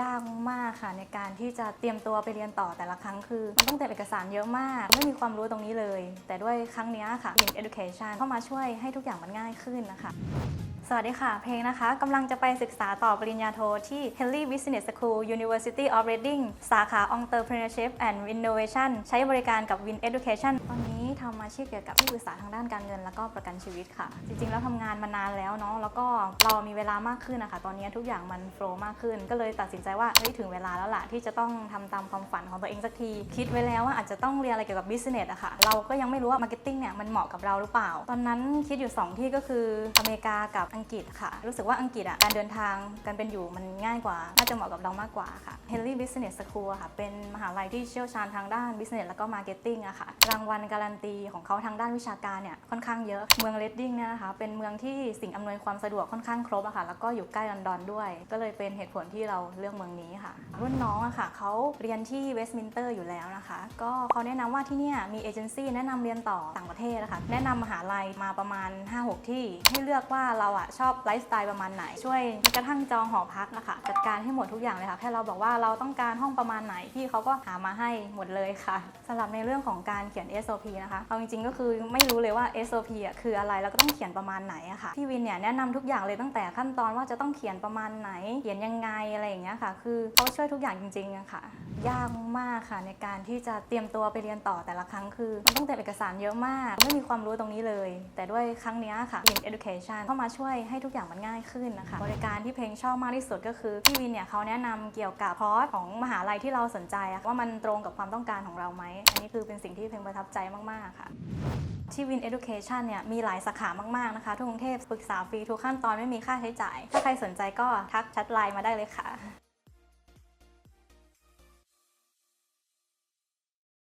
ยากมากค่ะ ในการที่จะเตรียมตัวไปเรียนต่อแต่ละครั้งคือ มันต้องเตรียมเอกสารเยอะมาก ไม่มีความรู้ตรงนี้เลย แต่ด้วยครั้งนี้ค่ะ i n Education เข้ามาช่วยให้ทุกอย่างมันง่ายขึ้นนะคะสวัสดีค่ะ เพลงนะคะกำลังจะไปศึกษาต่อปริญญาโทที่ Henley Business School University of Reading สาขา Entrepreneurship and Innovation ใช้บริการกับ Win Education ตอนนี้ ทำอาชีพเกี่ยวกับที่ปรึกษาทางด้านการเงิน แล้วก็ประกันชีวิตค่ะ จริงๆแล้วทำงานมานานแล้วเนาะแล้วก็เรามีเวลามากขึ้นนะคะตอนนี้ทุกอย่างมันโฟล์มากขึ้น ก็เลยตัดสินใจว่าเฮ้ยถึงเวลาแล้วล่ะที่จะต้องทำตามความฝันของตัวเองสักที คิดไว้แล้วว่าอาจจะต้องเรียนอะไรเกี่ยวกับ business อะค่ะเราก็ยังไม่รู้ว่า marketing เนี่ยมันเหมาะกับเราหรือเปล่า ตอนนั้นคิดอยู่ 2 ที่ก็คืออเมริกากับอังกฤษค่ะ รู้สึกว่าอังกฤษอะการเดินทางการเป็นอยู่มันง่ายกว่าน่าจะเหมาะกับเรามากกว่าค่ะ Henley Business School ค่ะเป็นมหาลัยที่เชี่ยวชาญทางด้าน business แล้วก็ marketing อะค่ะรางวัลการันตีของเขาทางด้านวิชาการเนี่ยค่อนข้างเยอะ เมืองเรดดิ้งเนี่ยนะคะเป็นเมืองที่สิ่งอำนวยความสะดวกค่อนข้างครบอะค่ะ แล้วก็อยู่ใกล้ลอนดอนด้วย ก็เลยเป็นเหตุผลที่เราเลือกเมืองนี้ค่ะ รุ่นน้องอะค่ะเขาเรียนที่เวสต์มินสเตอร์อยู่แล้วนะคะ ก็เขาแนะนำว่าที่เนี่ยมีเอเจนซี่แนะนำเรียนต่อต่างประเทศนะคะแนะนำมหาลัยมาประมาณ 5-6 ที่ ให้เลือกว่าเราอะชอบไลฟ์สไตล์ประมาณไหนช่วยกระทั่งจองหอพักนะคะจัดการให้หมดทุกอย่างเลยค่ะแค่เราบอกว่าเราต้องการห้องประมาณไหนพี่เขาก็หามาให้หมดเลยค่ะสำหรับในเรื่องของการเขียน SOP นะคะเอาจริงๆก็คือไม่รู้เลยว่า SOP อะคืออะไรแล้วก็ต้องเขียนประมาณไหนอะค่ะพี่วินเนี่ยแนะนำทุกอย่างเลยตั้งแต่ขั้นตอนว่าจะต้องเขียนประมาณไหน เขียนยังไงอะไรอย่างเงี้ยค่ะ คือเขาช่วยทุกอย่างจริงๆอะค่ะ ยากมากค่ะในการที่จะเตรียมตัวไปเรียนต่อแต่ละครั้งคือมันต้องเตรียมเอกสารเยอะมาก ไม่มีความรู้ตรงนี้เลย แต่ด้วยครั้งเนี้ยค่ะ Win Education เข้ามาช่วยให้ทุกอย่างมันง่ายขึ้นนะคะ บริการที่เพลงชอบมากที่สุดก็คือพี่วินเนี่ยเขาแนะนำเกี่ยวกับคอร์สของมหาลัยที่เราสนใจอะว่ามันตรงกับความต้องการของเราไหมอันนี้คือเป็นสิ่งที่เพลงประทับใจมากๆค่ะ ที่ Win Education เนี่ยมีหลายสาขามากๆนะคะทั่วกรุงเทพปรึกษาฟรีทุกขั้นตอนไม่มีค่าใช้จ่าย ถ้าใครสนใจก็ทักแชทไลน์มาได้เลยค่ะ